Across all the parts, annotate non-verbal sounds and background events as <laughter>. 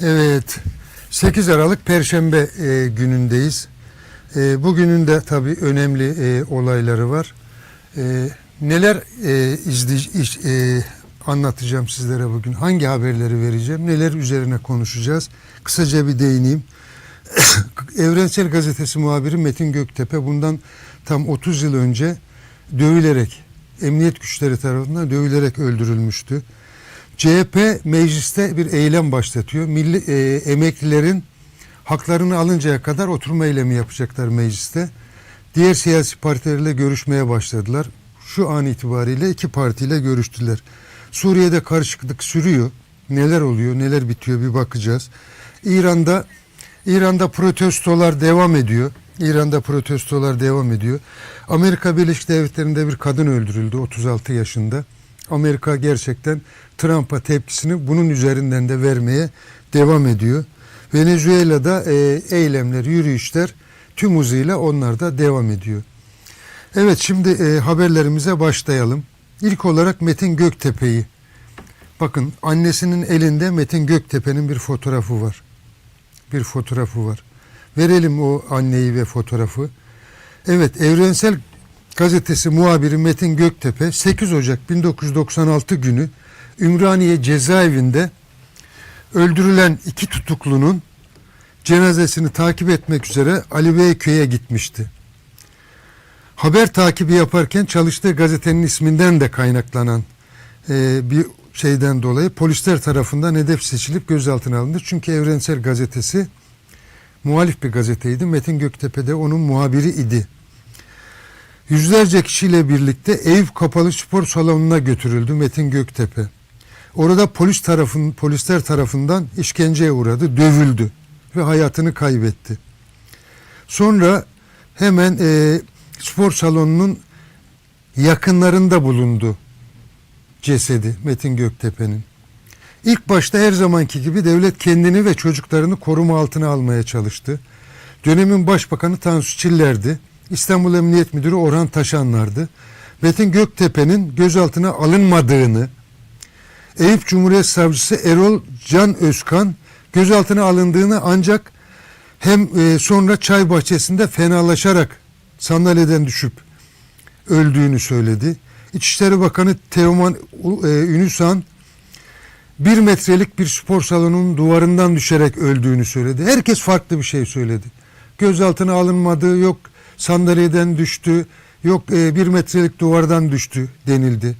Evet, 8 Aralık Perşembe e, günündeyiz. E, bugünün de tabii önemli e, olayları var. E, neler e, izley- iş- e, anlatacağım sizlere bugün? Hangi haberleri vereceğim? Neler üzerine konuşacağız? Kısaca bir değineyim. <coughs> Evrensel Gazetesi muhabiri Metin Göktepe bundan tam 30 yıl önce dövülerek, emniyet güçleri tarafından dövülerek öldürülmüştü. CHP mecliste bir eylem başlatıyor. Milli, e, emeklilerin haklarını alıncaya kadar oturma eylemi yapacaklar mecliste. Diğer siyasi partilerle görüşmeye başladılar. Şu an itibariyle iki partiyle görüştüler. Suriye'de karışıklık sürüyor. Neler oluyor, neler bitiyor bir bakacağız. İran'da İran'da protestolar devam ediyor. İran'da protestolar devam ediyor. Amerika Birleşik Devletleri'nde bir kadın öldürüldü 36 yaşında. Amerika gerçekten Trump'a tepkisini bunun üzerinden de vermeye devam ediyor. Venezuela'da e, eylemler, yürüyüşler tüm hızıyla onlar da devam ediyor. Evet şimdi e, haberlerimize başlayalım. İlk olarak Metin Göktepe'yi. Bakın annesinin elinde Metin Göktepe'nin bir fotoğrafı var. Bir fotoğrafı var. Verelim o anneyi ve fotoğrafı. Evet Evrensel Gazetesi muhabiri Metin Göktepe 8 Ocak 1996 günü Ümraniye cezaevinde öldürülen iki tutuklunun cenazesini takip etmek üzere Ali Beyköy'e gitmişti. Haber takibi yaparken çalıştığı gazetenin isminden de kaynaklanan e, bir şeyden dolayı polisler tarafından hedef seçilip gözaltına alındı. Çünkü Evrensel Gazetesi muhalif bir gazeteydi. Metin Göktepe de onun muhabiri idi. Yüzlerce kişiyle birlikte Eyüp Kapalı Spor Salonu'na götürüldü Metin Göktepe. Orada polis tarafın, polisler tarafından işkenceye uğradı, dövüldü ve hayatını kaybetti. Sonra hemen e, spor salonunun yakınlarında bulundu cesedi Metin Göktepe'nin. İlk başta her zamanki gibi devlet kendini ve çocuklarını koruma altına almaya çalıştı. Dönemin başbakanı Tansu Çiller'di. İstanbul Emniyet Müdürü Orhan Taşanlar'dı. Metin Göktepe'nin gözaltına alınmadığını, Eyüp Cumhuriyet Savcısı Erol Can Özkan gözaltına alındığını ancak hem e, sonra çay bahçesinde fenalaşarak sandalyeden düşüp öldüğünü söyledi. İçişleri Bakanı Teoman e, Ünüsan bir metrelik bir spor salonunun duvarından düşerek öldüğünü söyledi. Herkes farklı bir şey söyledi. Gözaltına alınmadı, yok sandalyeden düştü, yok e, bir metrelik duvardan düştü denildi.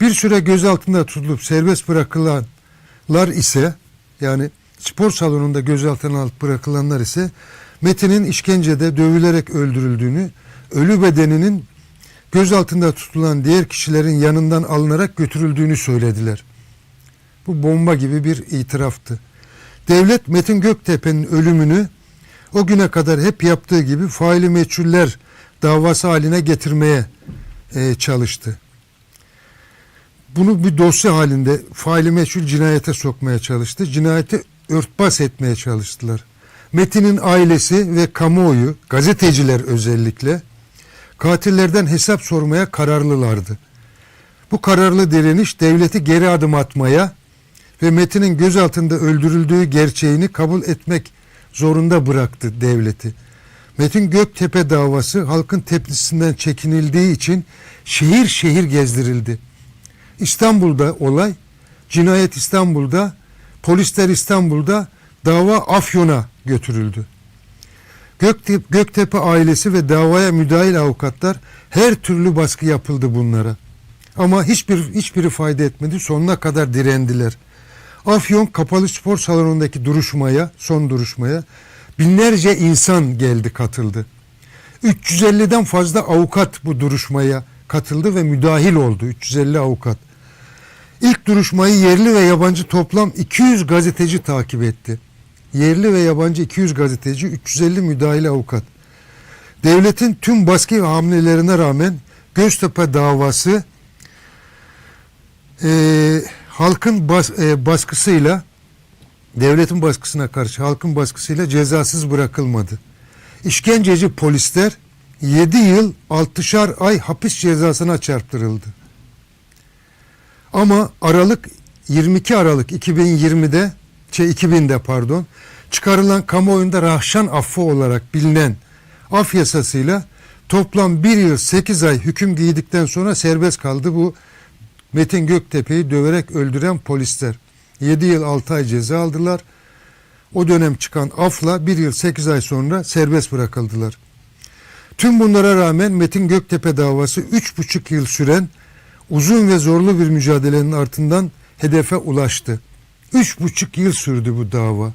Bir süre gözaltında tutulup serbest bırakılanlar ise yani spor salonunda gözaltına alıp bırakılanlar ise Metin'in işkencede dövülerek öldürüldüğünü, ölü bedeninin gözaltında tutulan diğer kişilerin yanından alınarak götürüldüğünü söylediler. Bu bomba gibi bir itiraftı. Devlet Metin Göktepe'nin ölümünü o güne kadar hep yaptığı gibi faili meçhuller davası haline getirmeye e, çalıştı. Bunu bir dosya halinde faili meçhul cinayete sokmaya çalıştı. Cinayeti örtbas etmeye çalıştılar. Metin'in ailesi ve kamuoyu, gazeteciler özellikle katillerden hesap sormaya kararlılardı. Bu kararlı direniş devleti geri adım atmaya ve Metin'in gözaltında öldürüldüğü gerçeğini kabul etmek zorunda bıraktı devleti. Metin Göktepe davası halkın tepkisinden çekinildiği için şehir şehir gezdirildi. İstanbul'da olay, cinayet İstanbul'da, polisler İstanbul'da, dava Afyon'a götürüldü. Göktepe, Göktepe ailesi ve davaya müdahil avukatlar her türlü baskı yapıldı bunlara. Ama hiçbir hiçbiri fayda etmedi. Sonuna kadar direndiler. Afyon Kapalı Spor Salonu'ndaki duruşmaya, son duruşmaya binlerce insan geldi katıldı. 350'den fazla avukat bu duruşmaya katıldı ve müdahil oldu 350 avukat. İlk duruşmayı yerli ve yabancı toplam 200 gazeteci takip etti. Yerli ve yabancı 200 gazeteci, 350 müdahil avukat. Devletin tüm baskı hamlelerine rağmen Göztepe davası eee halkın bas, e, baskısıyla devletin baskısına karşı halkın baskısıyla cezasız bırakılmadı. İşkenceci polisler 7 yıl 6'şar ay hapis cezasına çarptırıldı. Ama Aralık 22 Aralık 2020'de şey 2000'de pardon çıkarılan kamuoyunda rahşan affı olarak bilinen af yasasıyla toplam 1 yıl 8 ay hüküm giydikten sonra serbest kaldı bu Metin Göktepe'yi döverek öldüren polisler. 7 yıl 6 ay ceza aldılar. O dönem çıkan afla 1 yıl 8 ay sonra serbest bırakıldılar. Tüm bunlara rağmen Metin Göktepe davası 3,5 yıl süren uzun ve zorlu bir mücadelenin ardından hedefe ulaştı. 3,5 yıl sürdü bu dava.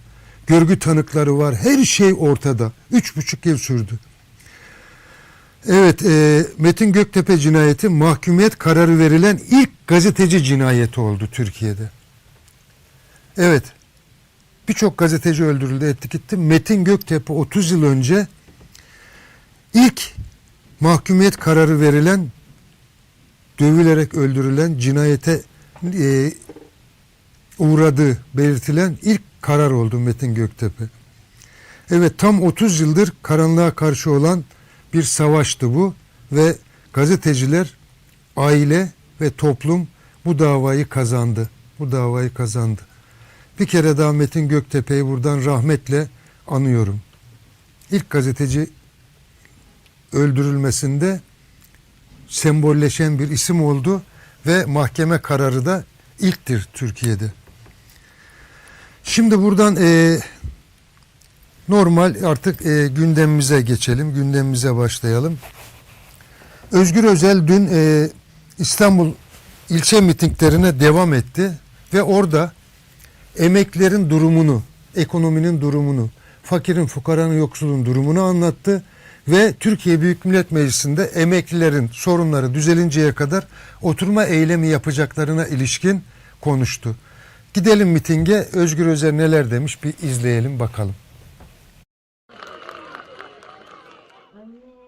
Görgü tanıkları var. Her şey ortada. 3,5 yıl sürdü. Evet, e, Metin Göktepe cinayeti mahkumiyet kararı verilen ilk gazeteci cinayeti oldu Türkiye'de. Evet, birçok gazeteci öldürüldü, ettik gitti. Metin Göktepe 30 yıl önce ilk mahkumiyet kararı verilen, dövülerek öldürülen, cinayete e, uğradığı belirtilen ilk karar oldu Metin Göktepe. Evet tam 30 yıldır karanlığa karşı olan bir savaştı bu ve gazeteciler, aile ve toplum bu davayı kazandı. Bu davayı kazandı. Bir kere daha Metin Göktepe'yi buradan rahmetle anıyorum. İlk gazeteci öldürülmesinde sembolleşen bir isim oldu ve mahkeme kararı da ilktir Türkiye'de. Şimdi buradan e, normal artık e, gündemimize geçelim, gündemimize başlayalım. Özgür Özel dün e, İstanbul ilçe mitinglerine devam etti ve orada emeklilerin durumunu, ekonominin durumunu, fakirin, fukaranın, yoksulun durumunu anlattı ve Türkiye Büyük Millet Meclisi'nde emeklilerin sorunları düzelinceye kadar oturma eylemi yapacaklarına ilişkin konuştu. Gidelim mitinge Özgür Özel neler demiş bir izleyelim bakalım.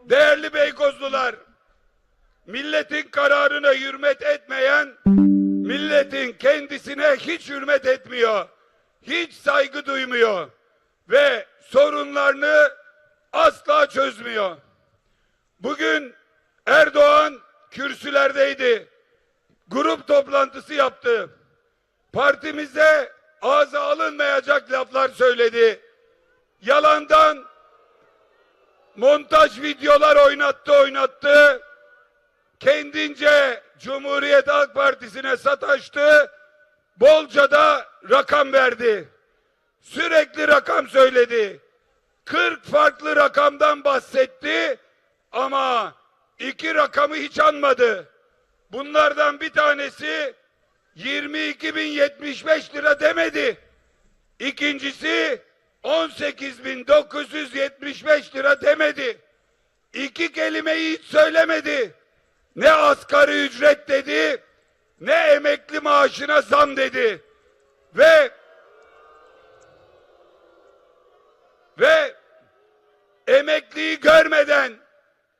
Değerli Beykozlular, milletin kararına hürmet etmeyen, milletin kendisine hiç hürmet etmiyor, hiç saygı duymuyor ve sorunlarını asla çözmüyor. Bugün Erdoğan kürsülerdeydi, grup toplantısı yaptı. Partimize ağza alınmayacak laflar söyledi. Yalandan montaj videolar oynattı oynattı. Kendince Cumhuriyet Halk Partisi'ne sataştı. Bolca da rakam verdi. Sürekli rakam söyledi. 40 farklı rakamdan bahsetti ama iki rakamı hiç anmadı. Bunlardan bir tanesi 22.075 lira demedi. İkincisi 18.975 lira demedi. İki kelimeyi hiç söylemedi. Ne asgari ücret dedi, ne emekli maaşına zam dedi. Ve ve emekliyi görmeden,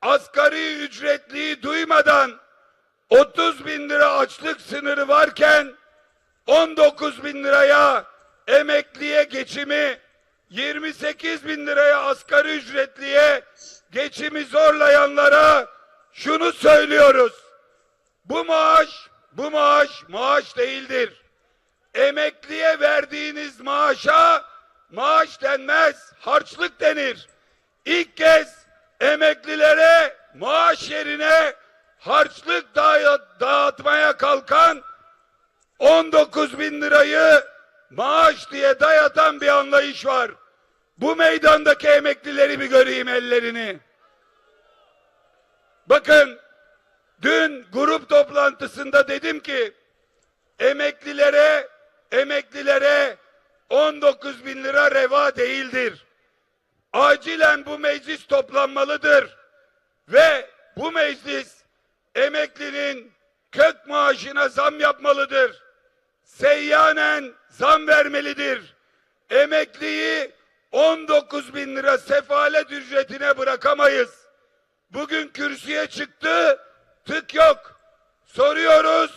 asgari ücretliyi duymadan 30 bin lira açlık sınırı varken 19 bin liraya emekliye geçimi 28 bin liraya asgari ücretliye geçimi zorlayanlara şunu söylüyoruz. Bu maaş, bu maaş maaş değildir. Emekliye verdiğiniz maaşa maaş denmez, harçlık denir. İlk kez emeklilere maaş yerine harçlık dağı- dağıtmaya kalkan 19 bin lirayı maaş diye dayatan bir anlayış var. Bu meydandaki emeklileri bir göreyim ellerini. Bakın dün grup toplantısında dedim ki emeklilere emeklilere 19 bin lira reva değildir. Acilen bu meclis toplanmalıdır ve bu meclis emeklinin kök maaşına zam yapmalıdır. Seyyanen zam vermelidir. Emekliyi 19 bin lira sefalet ücretine bırakamayız. Bugün kürsüye çıktı, tık yok. Soruyoruz,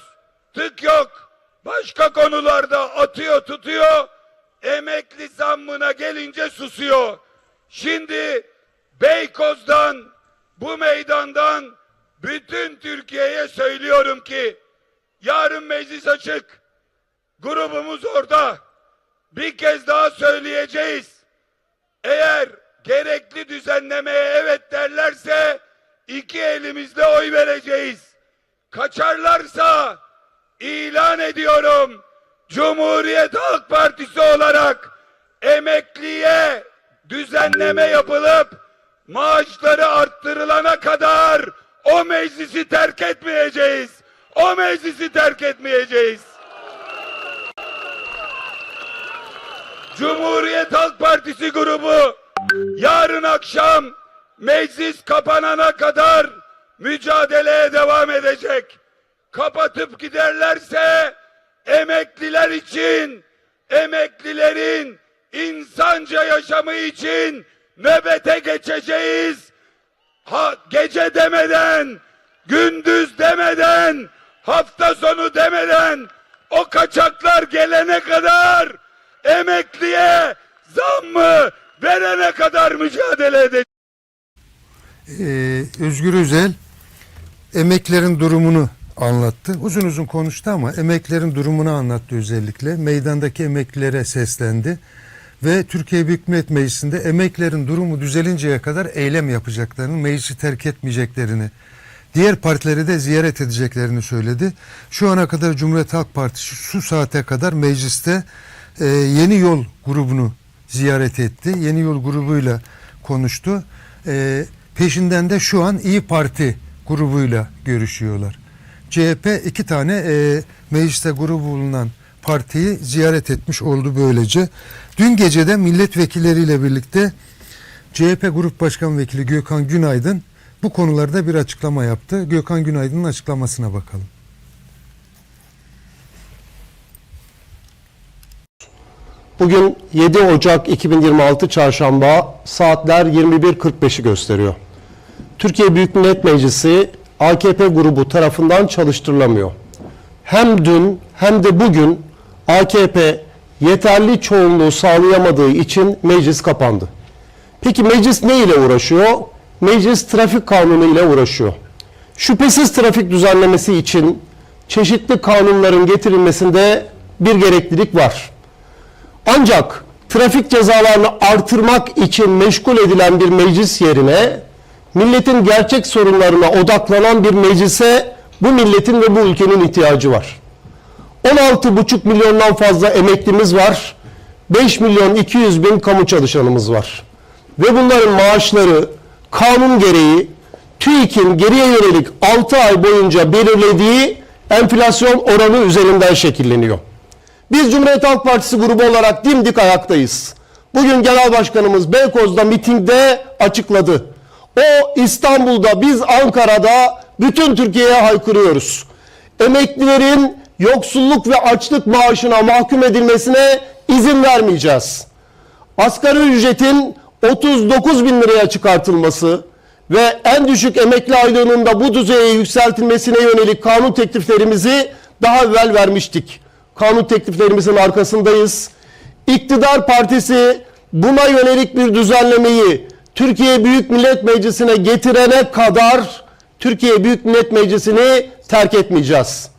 tık yok. Başka konularda atıyor tutuyor, emekli zammına gelince susuyor. Şimdi Beykoz'dan, bu meydandan bütün Türkiye'ye söylüyorum ki yarın meclis açık. Grubumuz orada. bir kez daha söyleyeceğiz. Eğer gerekli düzenlemeye evet derlerse iki elimizle oy vereceğiz. Kaçarlarsa ilan ediyorum. Cumhuriyet Halk Partisi olarak emekliye düzenleme yapılıp maaşları arttırılana kadar o meclisi terk etmeyeceğiz. O meclisi terk etmeyeceğiz. Cumhuriyet Halk Partisi grubu yarın akşam meclis kapanana kadar mücadeleye devam edecek. Kapatıp giderlerse emekliler için, emeklilerin insanca yaşamı için nöbete geçeceğiz. Ha, gece demeden, gündüz demeden, hafta sonu demeden o kaçaklar gelene kadar emekliye zammı verene kadar mücadele edeceğiz. Ee, Özgür Özel emeklerin durumunu anlattı. Uzun uzun konuştu ama emeklerin durumunu anlattı özellikle. Meydandaki emeklilere seslendi. Ve Türkiye Büyük Millet Meclisi'nde emeklerin durumu düzelinceye kadar eylem yapacaklarını, meclisi terk etmeyeceklerini, diğer partileri de ziyaret edeceklerini söyledi. Şu ana kadar Cumhuriyet Halk Partisi şu saate kadar mecliste e, Yeni Yol grubunu ziyaret etti. Yeni Yol grubuyla konuştu. E, peşinden de şu an İyi Parti grubuyla görüşüyorlar. CHP iki tane e, mecliste grubu bulunan partiyi ziyaret etmiş oldu böylece. Dün gece de milletvekilleriyle birlikte CHP Grup Başkan Vekili Gökhan Günaydın bu konularda bir açıklama yaptı. Gökhan Günaydın'ın açıklamasına bakalım. Bugün 7 Ocak 2026 Çarşamba saatler 21.45'i gösteriyor. Türkiye Büyük Millet Meclisi AKP grubu tarafından çalıştırılamıyor. Hem dün hem de bugün AKP yeterli çoğunluğu sağlayamadığı için meclis kapandı. Peki meclis ne ile uğraşıyor? Meclis trafik kanunu ile uğraşıyor. Şüphesiz trafik düzenlemesi için çeşitli kanunların getirilmesinde bir gereklilik var. Ancak trafik cezalarını artırmak için meşgul edilen bir meclis yerine milletin gerçek sorunlarına odaklanan bir meclise bu milletin ve bu ülkenin ihtiyacı var. 16,5 milyondan fazla emeklimiz var. 5 milyon 200 bin kamu çalışanımız var. Ve bunların maaşları kanun gereği TÜİK'in geriye yönelik 6 ay boyunca belirlediği enflasyon oranı üzerinden şekilleniyor. Biz Cumhuriyet Halk Partisi grubu olarak dimdik ayaktayız. Bugün Genel Başkanımız Beykoz'da mitingde açıkladı. O İstanbul'da, biz Ankara'da bütün Türkiye'ye haykırıyoruz. Emeklilerin yoksulluk ve açlık maaşına mahkum edilmesine izin vermeyeceğiz. Asgari ücretin 39 bin liraya çıkartılması ve en düşük emekli aylığının da bu düzeye yükseltilmesine yönelik kanun tekliflerimizi daha evvel vermiştik. Kanun tekliflerimizin arkasındayız. İktidar Partisi buna yönelik bir düzenlemeyi Türkiye Büyük Millet Meclisi'ne getirene kadar Türkiye Büyük Millet Meclisi'ni terk etmeyeceğiz.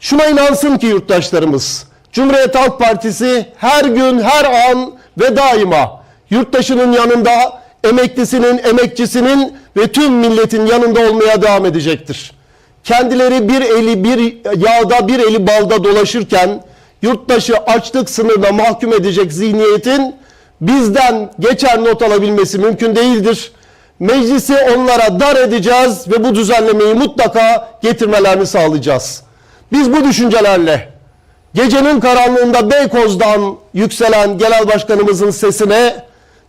Şuna inansın ki yurttaşlarımız, Cumhuriyet Halk Partisi her gün, her an ve daima yurttaşının yanında, emeklisinin, emekçisinin ve tüm milletin yanında olmaya devam edecektir. Kendileri bir eli bir yağda bir eli balda dolaşırken yurttaşı açlık sınırına mahkum edecek zihniyetin bizden geçer not alabilmesi mümkün değildir. Meclisi onlara dar edeceğiz ve bu düzenlemeyi mutlaka getirmelerini sağlayacağız. Biz bu düşüncelerle gecenin karanlığında Beykoz'dan yükselen genel başkanımızın sesine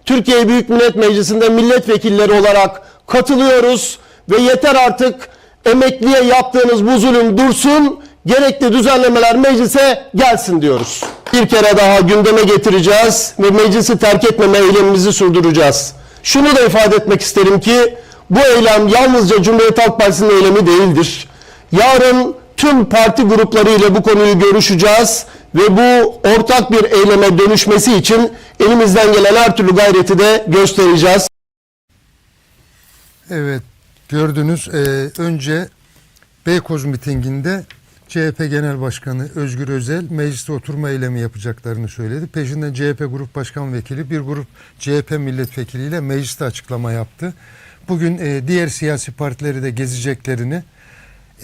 Türkiye Büyük Millet Meclisi'nde milletvekilleri olarak katılıyoruz ve yeter artık emekliye yaptığınız bu zulüm dursun, gerekli düzenlemeler meclise gelsin diyoruz. Bir kere daha gündeme getireceğiz ve meclisi terk etmeme eylemimizi sürdüreceğiz. Şunu da ifade etmek isterim ki bu eylem yalnızca Cumhuriyet Halk Partisi'nin eylemi değildir. Yarın tüm parti grupları ile bu konuyu görüşeceğiz ve bu ortak bir eyleme dönüşmesi için elimizden gelen her türlü gayreti de göstereceğiz. Evet gördünüz e, önce Beykoz mitinginde CHP Genel Başkanı Özgür Özel mecliste oturma eylemi yapacaklarını söyledi. Peşinden CHP Grup Başkan Vekili bir grup CHP milletvekiliyle mecliste açıklama yaptı. Bugün e, diğer siyasi partileri de gezeceklerini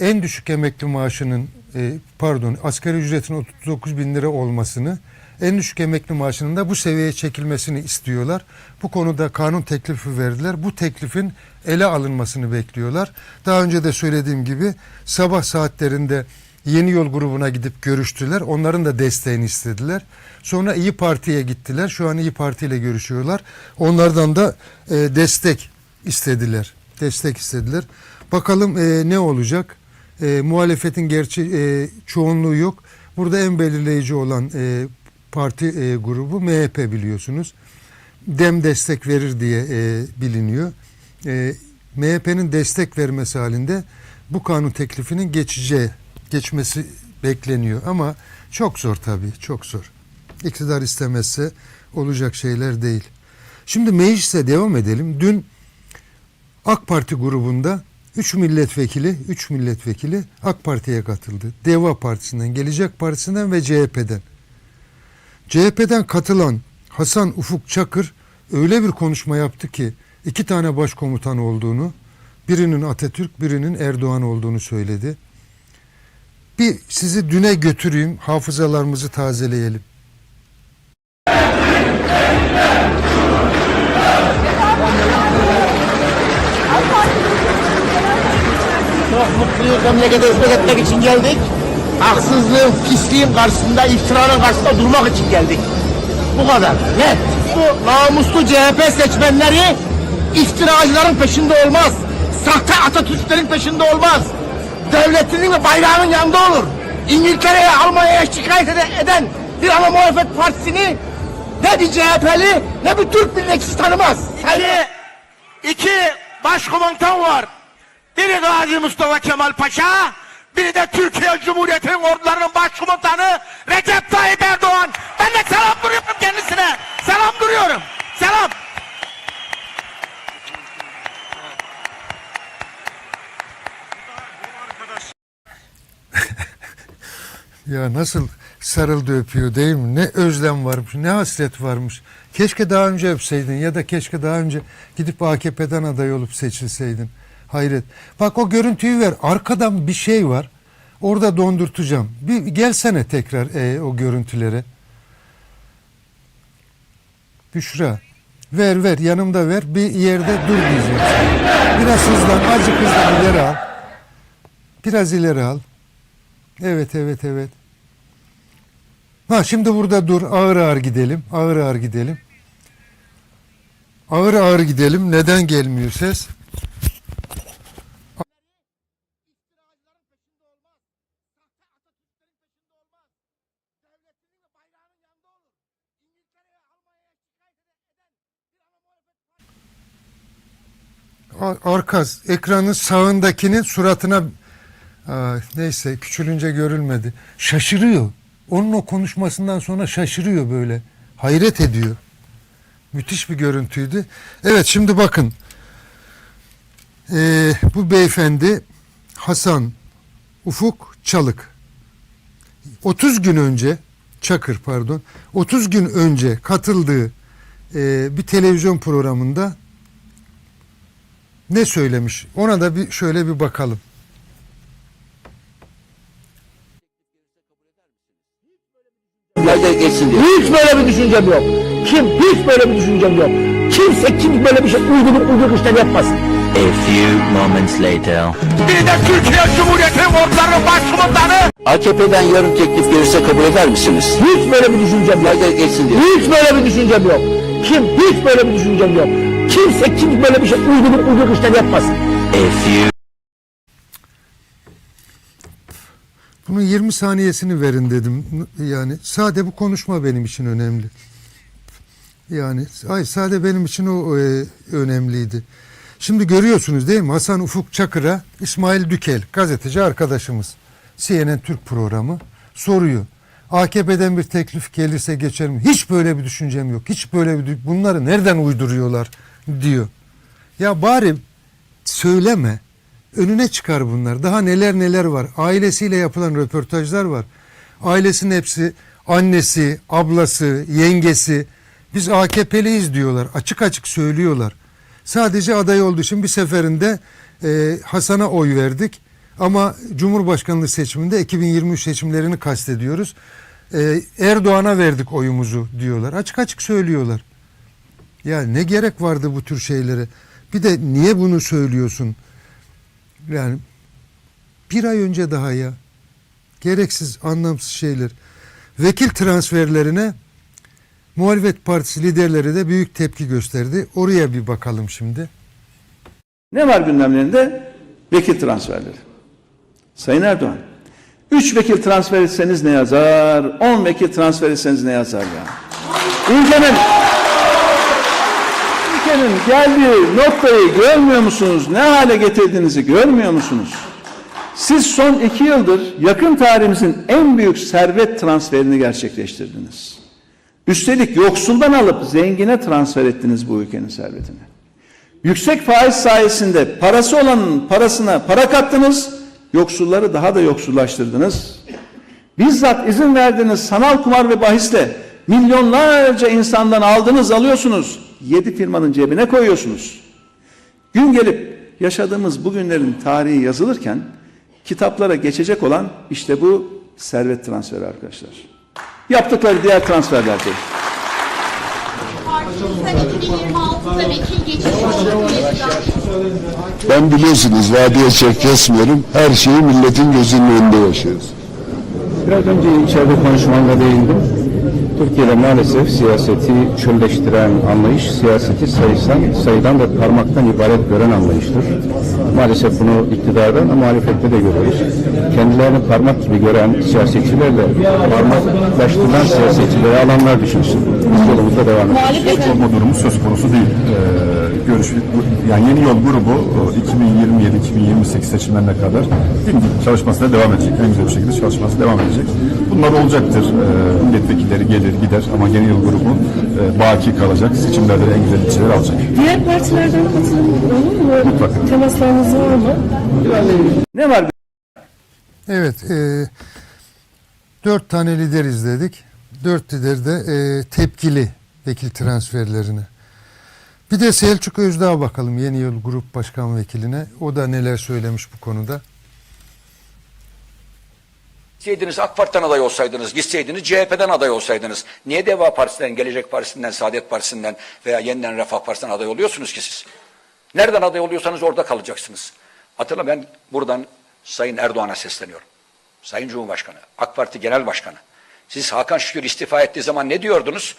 en düşük emekli maaşının e, pardon asgari ücretin 39 bin lira olmasını en düşük emekli maaşının da bu seviyeye çekilmesini istiyorlar. Bu konuda kanun teklifi verdiler. Bu teklifin ele alınmasını bekliyorlar. Daha önce de söylediğim gibi sabah saatlerinde Yeni Yol grubuna gidip görüştüler. Onların da desteğini istediler. Sonra İyi Parti'ye gittiler. Şu an İyi Parti ile görüşüyorlar. Onlardan da e, destek istediler. Destek istediler. Bakalım e, ne olacak? E, muhalefetin gerçi e, çoğunluğu yok. Burada en belirleyici olan e, parti e, grubu MHP biliyorsunuz. Dem destek verir diye e, biliniyor. E, MHP'nin destek vermesi halinde bu kanun teklifinin geçeceği, geçmesi bekleniyor. Ama çok zor tabii, çok zor. İktidar istemezse olacak şeyler değil. Şimdi meclise devam edelim. Dün AK Parti grubunda 3 milletvekili, 3 milletvekili AK Parti'ye katıldı. Deva Partisi'nden, Gelecek Partisi'nden ve CHP'den. CHP'den katılan Hasan Ufuk Çakır öyle bir konuşma yaptı ki iki tane başkomutan olduğunu, birinin Atatürk, birinin Erdoğan olduğunu söyledi. Bir sizi düne götüreyim, hafızalarımızı tazeleyelim. Çok mutluyuz. Memlekete hizmet etmek için geldik. Haksızlığın, pisliğin karşısında, iftiranın karşısında durmak için geldik. Bu kadar. Net. Bu namuslu CHP seçmenleri iftiracıların peşinde olmaz. Sahte Atatürklerin peşinde olmaz. Devletinin ve bayrağının yanında olur. İngiltere'ye, Almanya'ya şikayet ede- eden bir ana muhalefet partisini ne bir CHP'li ne bir Türk milliyetçisi tanımaz. İki, iki başkomutan var. Biri Gazi Mustafa Kemal Paşa, biri de Türkiye Cumhuriyeti'nin ordularının başkomutanı Recep Tayyip Erdoğan. Ben de selam duruyorum kendisine. Selam duruyorum. Selam. <laughs> Ya nasıl sarıldı öpüyor değil mi? Ne özlem varmış, ne hasret varmış. Keşke daha önce öpseydin ya da keşke daha önce gidip AKP'den aday olup seçilseydin. Hayret. Bak o görüntüyü ver. Arkadan bir şey var. Orada dondurtacağım. Bir gelsene tekrar e, o görüntülere. Büşra. Ver ver yanımda ver. Bir yerde dur diyeceğim sana. Biraz hızlan. Azıcık hızlan ileri al. Biraz ileri al. Evet evet evet. Ha şimdi burada dur ağır ağır gidelim. Ağır ağır gidelim. Ağır ağır gidelim. Neden gelmiyor ses? Arka ekranın sağındakinin suratına Aa, neyse küçülünce görülmedi. Şaşırıyor. Onun o konuşmasından sonra şaşırıyor böyle. Hayret ediyor. Müthiş bir görüntüydü. Evet şimdi bakın. Ee, bu beyefendi Hasan Ufuk Çalık. 30 gün önce Çakır pardon 30 gün önce katıldığı e, bir televizyon programında ne söylemiş? Ona da bir şöyle bir bakalım. Hiç böyle bir düşüncem yok. Kim? Hiç böyle bir düşüncem yok. Kimse kim böyle bir şey uyduruk uyduruk işler yapmasın. A few moments later. Biri de Türkiye Cumhuriyeti'nin ordularının başkomutanı AKP'den yarın teklif gelirse kabul eder misiniz? Hiç böyle bir düşüncem yok. Nerede geçsin diye. Hiç böyle bir düşüncem yok. Kim? Hiç böyle bir düşüncem yok. Kimse kim böyle bir şey uyduruk uyduruk işler yapmasın. Bunun 20 saniyesini verin dedim. Yani sade bu konuşma benim için önemli. Yani ay sade benim için o e, önemliydi. Şimdi görüyorsunuz değil mi? Hasan Ufuk Çakır'a İsmail Dükel gazeteci arkadaşımız. CNN Türk programı soruyor. AKP'den bir teklif gelirse geçer mi? Hiç böyle bir düşüncem yok. Hiç böyle bir bunları nereden uyduruyorlar diyor. Ya bari söyleme. Önüne çıkar bunlar. Daha neler neler var. Ailesiyle yapılan röportajlar var. Ailesinin hepsi annesi, ablası, yengesi biz AKP'liyiz diyorlar. Açık açık söylüyorlar. Sadece aday olduğu için bir seferinde e, Hasan'a oy verdik. Ama Cumhurbaşkanlığı seçiminde 2023 seçimlerini kastediyoruz. E, Erdoğan'a verdik oyumuzu diyorlar. Açık açık söylüyorlar. Ya ne gerek vardı bu tür şeylere? Bir de niye bunu söylüyorsun? Yani bir ay önce daha ya. Gereksiz, anlamsız şeyler. Vekil transferlerine muhalefet partisi liderleri de büyük tepki gösterdi. Oraya bir bakalım şimdi. Ne var gündemlerinde? Vekil transferleri. Sayın Erdoğan, 3 vekil transfer etseniz ne yazar? 10 vekil transfer etseniz ne yazar ya? Ülkenin ülkenin geldiği noktayı görmüyor musunuz? Ne hale getirdiğinizi görmüyor musunuz? Siz son iki yıldır yakın tarihimizin en büyük servet transferini gerçekleştirdiniz. Üstelik yoksuldan alıp zengine transfer ettiniz bu ülkenin servetini. Yüksek faiz sayesinde parası olanın parasına para kattınız, yoksulları daha da yoksullaştırdınız. Bizzat izin verdiğiniz sanal kumar ve bahisle milyonlarca insandan aldınız, alıyorsunuz. Yedi firmanın cebine koyuyorsunuz. Gün gelip yaşadığımız bugünlerin tarihi yazılırken kitaplara geçecek olan işte bu servet transferi arkadaşlar. Yaptıkları diğer transferler değil. Partimizden 2026'da vekil geçiyor. Ben biliyorsunuz vadiye çek kesmiyorum. Her şeyi milletin gözünün önünde yaşıyoruz. Biraz önce içeride konuşmamda değindim. Türkiye'de maalesef siyaseti çölleştiren anlayış, siyaseti sayısan, sayıdan ve parmaktan ibaret gören anlayıştır. Maalesef bunu iktidardan ama muhalefette de görüyoruz. Kendilerini parmak gibi gören siyasetçilerle parmaklaştırılan siyasetçilere alanlar düşünsün. Biz yolumuzda devam edeceğiz. olma durumu söz konusu değil. Ee, görüş, yani yeni yol grubu e, 2027-2028 seçimlerine kadar çalışmasına devam edecek. En güzel bir şekilde çalışması devam edecek. Bunlar olacaktır. Ee, milletvekilleri gelir gider ama yeni yol grubu e, baki kalacak. Seçimlerde de en güzel ilçeleri alacak. Diğer partilerden katılım olur mu? Mutlaka. Temaslarınız var mı? Ne var Evet, e, dört tane lider izledik. Dört lider de e, tepkili vekil transferlerine. Bir de Selçuk Özdağ'a bakalım Yeni Yol Grup Başkan Vekiline. O da neler söylemiş bu konuda. Gitseydiniz AK Parti'den aday olsaydınız, gitseydiniz CHP'den aday olsaydınız. Niye Deva Partisi'nden, Gelecek Partisi'nden, Saadet Partisi'nden veya Yeniden Refah Partisi'nden aday oluyorsunuz ki siz? Nereden aday oluyorsanız orada kalacaksınız. Hatırla ben buradan Sayın Erdoğan'a sesleniyorum. Sayın Cumhurbaşkanı, AK Parti Genel Başkanı. Siz Hakan Şükür istifa ettiği zaman ne diyordunuz?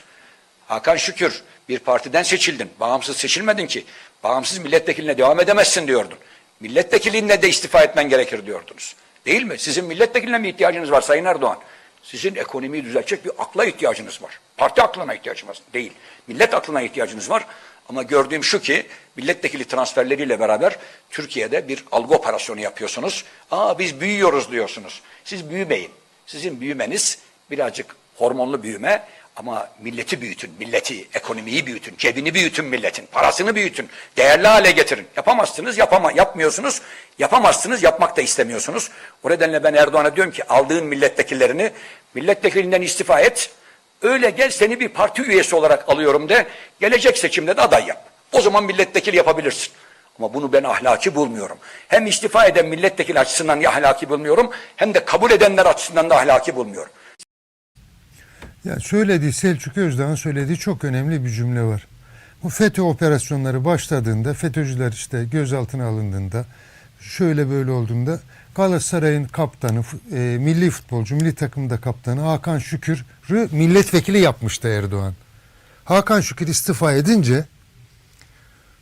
Hakan Şükür bir partiden seçildin. Bağımsız seçilmedin ki. Bağımsız milletvekiline devam edemezsin diyordun. Milletvekilliğine de istifa etmen gerekir diyordunuz. Değil mi? Sizin milletvekiline mi ihtiyacınız var Sayın Erdoğan? Sizin ekonomiyi düzeltecek bir akla ihtiyacınız var. Parti aklına ihtiyacınız. Değil. Millet aklına ihtiyacınız var. Ama gördüğüm şu ki milletvekili transferleriyle beraber Türkiye'de bir algı operasyonu yapıyorsunuz. Aa biz büyüyoruz diyorsunuz. Siz büyümeyin. Sizin büyümeniz birazcık hormonlu büyüme ama milleti büyütün, milleti, ekonomiyi büyütün, cebini büyütün milletin, parasını büyütün, değerli hale getirin. Yapamazsınız, yapama, yapmıyorsunuz, yapamazsınız, yapmak da istemiyorsunuz. O nedenle ben Erdoğan'a diyorum ki aldığın milletvekillerini milletvekilinden istifa et, öyle gel seni bir parti üyesi olarak alıyorum de, gelecek seçimde de aday yap. O zaman milletvekili yapabilirsin. Ama bunu ben ahlaki bulmuyorum. Hem istifa eden milletvekili açısından ya ahlaki bulmuyorum, hem de kabul edenler açısından da ahlaki bulmuyorum. Yani söylediği Selçuk Özdağ'ın söylediği çok önemli bir cümle var. Bu FETÖ operasyonları başladığında, FETÖ'cüler işte gözaltına alındığında, şöyle böyle olduğunda Galatasaray'ın kaptanı, e, milli futbolcu, milli takımda kaptanı Hakan Şükür'ü milletvekili yapmıştı Erdoğan. Hakan Şükür istifa edince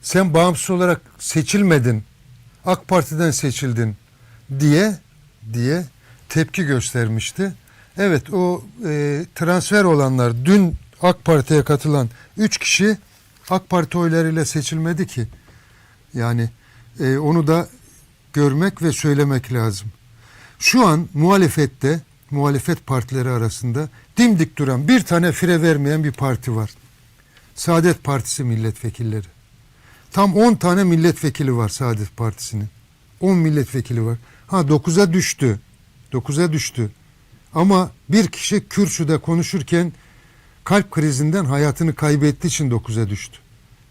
sen bağımsız olarak seçilmedin, AK Parti'den seçildin diye diye tepki göstermişti. Evet o e, transfer olanlar dün AK Parti'ye katılan 3 kişi AK Parti oylarıyla seçilmedi ki. Yani e, onu da görmek ve söylemek lazım. Şu an muhalefette, muhalefet partileri arasında dimdik duran bir tane fire vermeyen bir parti var. Saadet Partisi milletvekilleri. Tam 10 tane milletvekili var Saadet Partisi'nin. 10 milletvekili var. Ha 9'a düştü. 9'a düştü. Ama bir kişi kürsüde konuşurken kalp krizinden hayatını kaybettiği için 9'a düştü.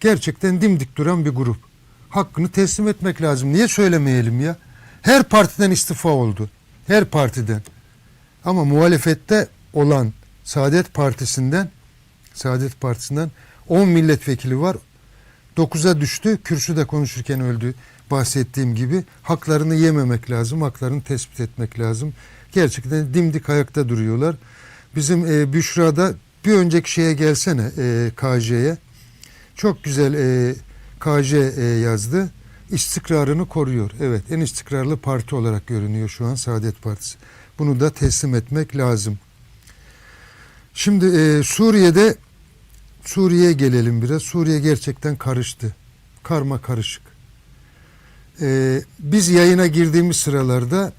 Gerçekten dimdik duran bir grup. Hakkını teslim etmek lazım. Niye söylemeyelim ya? Her partiden istifa oldu. Her partiden. Ama muhalefette olan Saadet Partisi'nden Saadet Partisi'nden 10 milletvekili var. 9'a düştü. Kürsüde konuşurken öldü. Bahsettiğim gibi haklarını yememek lazım. Haklarını tespit etmek lazım. Gerçekten dimdik ayakta duruyorlar. Bizim e, Büşra'da bir önceki şeye gelsene e, KJ'ye. Çok güzel e, KJ e, yazdı. İstikrarını koruyor. Evet en istikrarlı parti olarak görünüyor şu an Saadet Partisi. Bunu da teslim etmek lazım. Şimdi e, Suriye'de Suriye'ye gelelim biraz. Suriye gerçekten karıştı. Karma karışık. E, biz yayına girdiğimiz sıralarda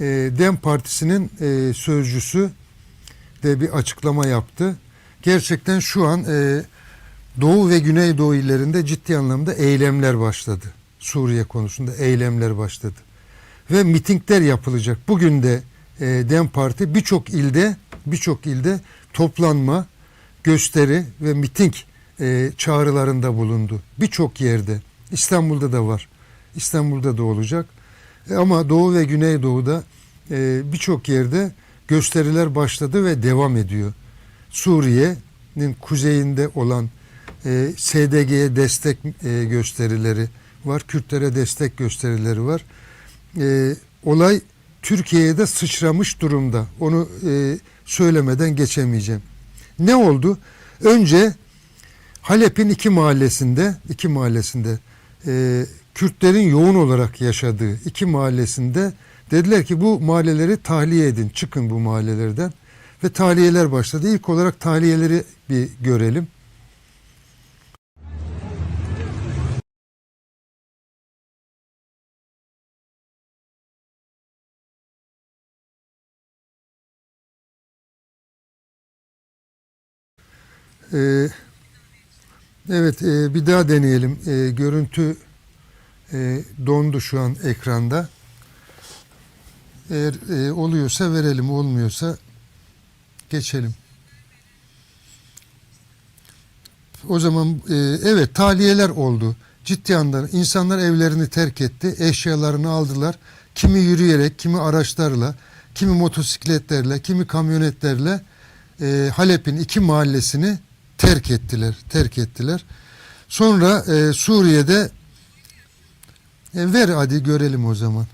e, Dem Partisi'nin e, sözcüsü de bir açıklama yaptı. Gerçekten şu an e, Doğu ve Güneydoğu illerinde ciddi anlamda eylemler başladı. Suriye konusunda eylemler başladı. Ve mitingler yapılacak. Bugün de e, Dem Parti birçok ilde birçok ilde toplanma, gösteri ve miting e, çağrılarında bulundu. Birçok yerde. İstanbul'da da var. İstanbul'da da olacak. E, ama Doğu ve Güneydoğu'da e, birçok yerde gösteriler başladı ve devam ediyor. Suriye'nin kuzeyinde olan e, SDG'ye destek e, gösterileri var. Kürtlere destek gösterileri var. E, olay Türkiye'ye de sıçramış durumda. Onu e, söylemeden geçemeyeceğim. Ne oldu? Önce Halep'in iki mahallesinde, iki mahallesinde e, Kürtlerin yoğun olarak yaşadığı iki mahallesinde dediler ki bu mahalleleri tahliye edin, çıkın bu mahallelerden ve tahliyeler başladı. İlk olarak tahliyeleri bir görelim. Ee, evet e, bir daha deneyelim. E, görüntü e, dondu şu an ekranda. Eğer e, oluyorsa verelim, olmuyorsa geçelim. O zaman e, evet tahliyeler oldu. Ciddi anlamda insanlar evlerini terk etti, eşyalarını aldılar. Kimi yürüyerek, kimi araçlarla, kimi motosikletlerle, kimi kamyonetlerle e, Halep'in iki mahallesini terk ettiler, terk ettiler. Sonra e, Suriye'de e, ver hadi görelim o zaman.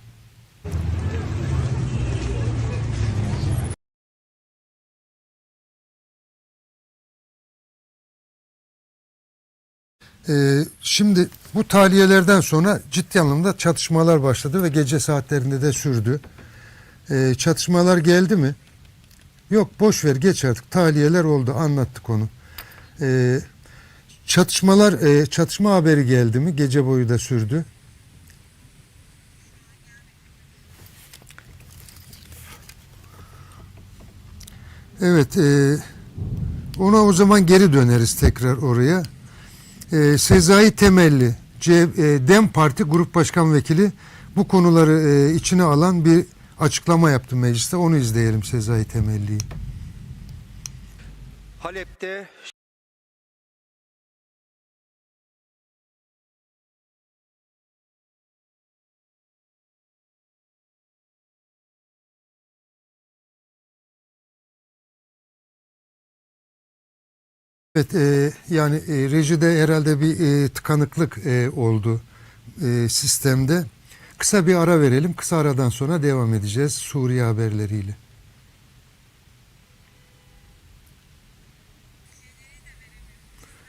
Ee, şimdi bu tahliyelerden sonra ciddi anlamda çatışmalar başladı ve gece saatlerinde de sürdü. Ee, çatışmalar geldi mi? Yok boş ver geç artık. Tahliyeler oldu anlattık onu. Ee, çatışmalar e, çatışma haberi geldi mi? Gece boyu da sürdü. Evet, e, ona o zaman geri döneriz tekrar oraya. E, Sezai Temelli, C, e, Dem Parti Grup Başkan Vekili bu konuları e, içine alan bir açıklama yaptı mecliste. Onu izleyelim Sezai Temelli'yi. Halep'te Evet, e, yani e, rejide herhalde bir e, tıkanıklık e, oldu e, sistemde. Kısa bir ara verelim. Kısa aradan sonra devam edeceğiz Suriye haberleriyle.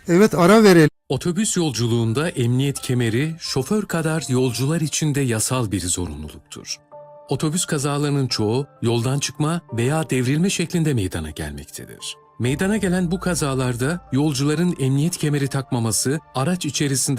Evet ara verelim. Otobüs yolculuğunda emniyet kemeri şoför kadar yolcular için de yasal bir zorunluluktur. Otobüs kazalarının çoğu yoldan çıkma veya devrilme şeklinde meydana gelmektedir. Meydana gelen bu kazalarda yolcuların emniyet kemeri takmaması, araç içerisinde